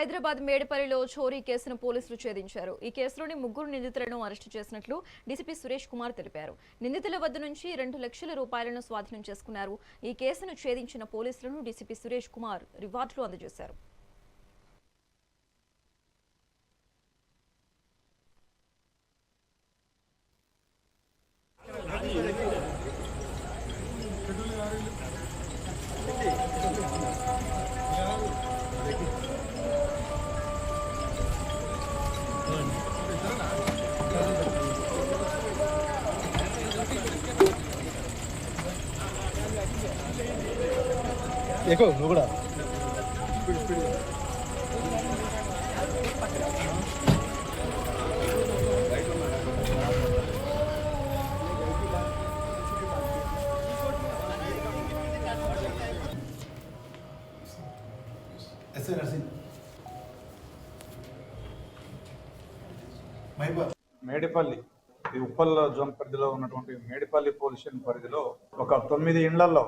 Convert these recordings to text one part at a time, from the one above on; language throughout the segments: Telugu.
హైదరాబాద్ మేడపల్లిలో చోరీ కేసును పోలీసులు ఛేదించారు. ఈ కేసులోని ముగ్గురు నిందితులను అరెస్టు చేసినట్లు డీసీపీ సురేష్ కుమార్ తెలిపారు. నిందితుల వద్ద నుంచి రెండు లక్షల రూపాయలను స్వాధీనం చేసుకున్నారు. ఈ కేసును ఛేదించిన పోలీసులను డీసీపీ సురేష్ కుమార్ రివార్డులు అందజేశారు. ఎక్కువ నువ్వు కూడా. ఎస్ఐ నర్సింగ్. మైబాద్ మేడిపల్లి ఈ ఉప్పల్ జోన్ పరిధిలో ఉన్నటువంటి మేడిపల్లి పోలీస్ స్టేషన్ పరిధిలో ఒక తొమ్మిది ఇండ్లలో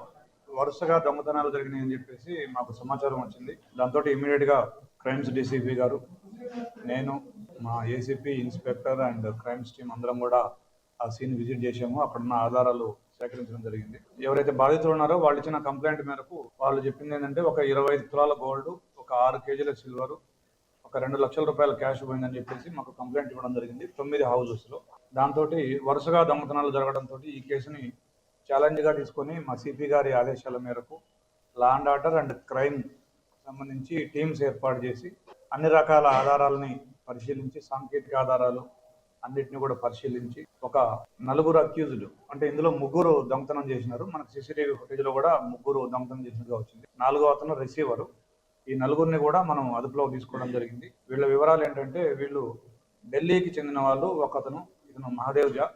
వరుసగా దొంగతనాలు జరిగినాయని చెప్పేసి మాకు సమాచారం వచ్చింది. దాంతో ఇమీడియట్గా క్రైమ్స్ డీసీపీ గారు నేను మా ACP inspector and crimes team అందరం కూడా ఆ సీన్ విజిట్ చేసాము అక్కడున్న ఆధారాలు సేకరించడం జరిగింది. ఎవరైతే బాధితులు ఉన్నారో వాళ్ళు ఇచ్చిన కంప్లైంట్ మేరకు వాళ్ళు చెప్పింది ఏంటంటే ఒక ఇరవై ఐదు తులాల గోల్డ్ ఒక ఆరు కేజీల సిల్వర్ ఒక రెండు లక్షల రూపాయల క్యాష్ పోయిందని చెప్పేసి మాకు కంప్లైంట్ ఇవ్వడం జరిగింది తొమ్మిది హౌసెస్లో. దాంతో వరుసగా దొంగతనాలు జరగడంతో ఈ కేసుని ఛాలెంజ్గా తీసుకొని మా సిపి గారి ఆదేశాల మేరకు law and order and crime సంబంధించి టీమ్స్ ఏర్పాటు చేసి అన్ని రకాల ఆధారాలని పరిశీలించి సాంకేతిక ఆధారాలు అన్నిటిని కూడా పరిశీలించి ఒక నలుగురు అక్యూజ్డ్ అంటే ఇందులో ముగ్గురు దొంగతనం చేసినారు. మనకు సీసీటీవీ ఫుటేజ్లో కూడా ముగ్గురు దొంగతనం చేసినట్టుగా వచ్చింది నాలుగో అతను రిసీవరు. ఈ నలుగురిని కూడా మనం అదుపులో తీసుకోవడం జరిగింది. వీళ్ళ వివరాలు ఏంటంటే వీళ్ళు ఢిల్లీకి చెందిన వాళ్ళు ఒక అతను ఇతను మహాదేవ్ జా.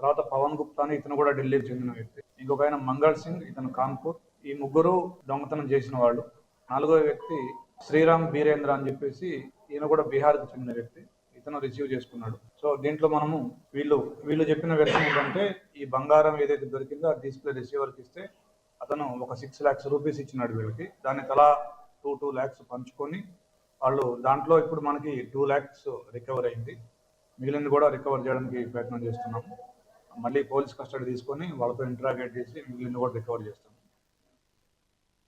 తర్వాత పవన్ గుప్తా అని ఇతను కూడా ఢిల్లీకి చెందిన వ్యక్తి. ఇంకొక ఆయన మంగళ్ సింగ్ ఇతను కాన్పూర్. ఈ ముగ్గురు దొంగతనం చేసిన వాళ్ళు. నాలుగో వ్యక్తి శ్రీరామ్ బీరేంద్ర అని చెప్పేసి ఈయన కూడా బీహార్కి చెందిన వ్యక్తి. ఇతను రిసీవ్ చేసుకున్నాడు. సో దీంట్లో మనము వీళ్ళు వీళ్ళు చెప్పిన వ్యక్తి ఏంటంటే ఈ బంగారం ఏదైతే దొరికిందో ఆ డిస్ప్లే రిసీవర్కి ఇస్తే అతను ఒక సిక్స్ ల్యాక్స్ రూపీస్ ఇచ్చినాడు వీళ్ళకి. దాన్ని తలా టూ టూ ల్యాక్స్ పంచుకొని వాళ్ళు దాంట్లో ఇప్పుడు మనకి టూ ల్యాక్స్ రికవర్ అయింది. మిగిలింది కూడా రికవర్ చేయడానికి ప్రయత్నం చేస్తున్నాము. మళ్ళీ పోలీస్ కస్టడీ తీసుకొని వాళ్ళతో ఇంటరాగేట్ చేసి మిగిలిన కూడా రికవర్ చేస్తాం.